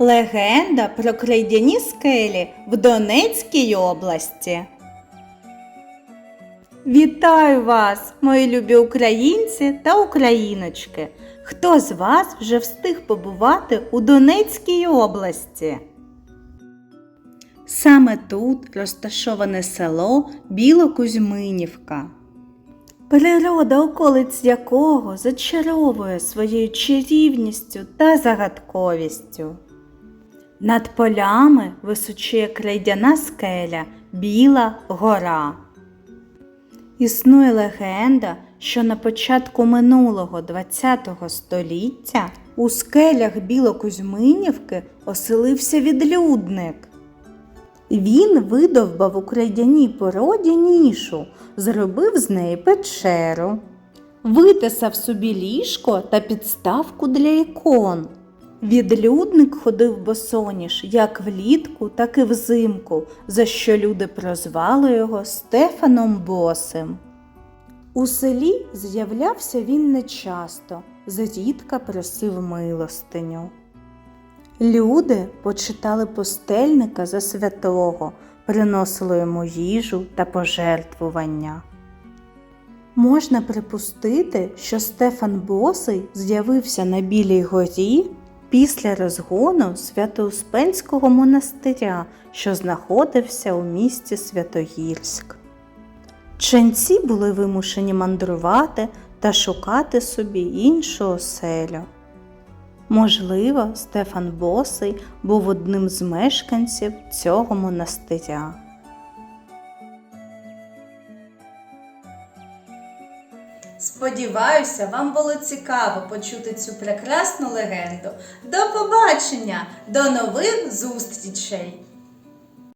Легенда про крейдяні скелі в Донецькій області. Вітаю вас, мої любі українці та україночки! Хто з вас вже встиг побувати у Донецькій області? Саме тут розташоване село Білокузьминівка. Природа околиць якого зачаровує своєю чарівністю та загадковістю. Над полями височує крейдяна скеля Біла гора. Існує легенда, що на початку минулого ХХ століття у скелях Білокузьминівки оселився відлюдник. Він видовбав у крейдяній породі нішу, зробив з неї печеру, витисав собі ліжко та підставку для ікон. Відлюдник ходив босоніж як влітку, так і взимку, за що люди прозвали його Стефаном Босим. У селі з'являвся він нечасто, зрідка просив милостиню. Люди почитали пустельника за святого, приносили йому їжу та пожертвування. Можна припустити, що Стефан Босий з'явився на Білій горі після розгону Свято-Успенського монастиря, що знаходився у місті Святогірськ. Ченці були вимушені мандрувати та шукати собі іншу оселю. Можливо, Стефан Босий був одним з мешканців цього монастиря. Сподіваюся, вам було цікаво почути цю прекрасну легенду. До побачення, до нових зустрічей!